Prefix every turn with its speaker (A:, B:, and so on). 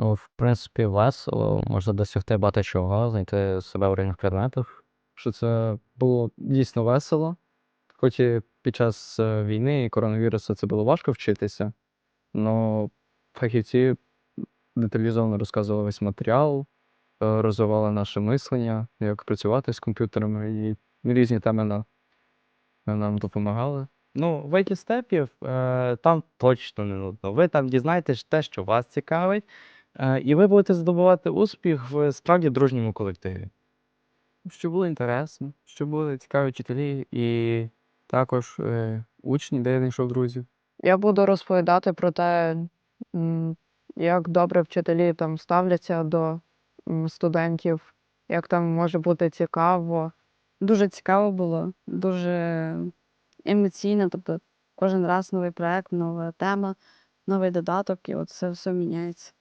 A: Ну, в принципі, весело, можна досягти багато чого, знайти себе в різних предметах.
B: що це було дійсно весело. Хоч і під час е, війни і коронавірусу це було важко вчитися, але фахівці деталізовано розказували весь матеріал, е, розвивали наше мислення, як працювати з комп'ютерами, і різні теми на- нам допомагали.
C: Ну, в IT степів е, там точно не нудно. Ви там дізнаєтесь те, що вас цікавить, і ви будете здобувати успіх в справді дружньому колективі.
D: Щоб було інтересно, щоб були цікаві вчителі і також е, учні, де я знайшов друзів.
E: Я буду розповідати про те, як добре вчителі там ставляться до студентів, як там може бути цікаво.
F: Дуже цікаво було, дуже емоційно. Тобто кожен раз новий проект, нова тема, новий додаток, і от це все міняється.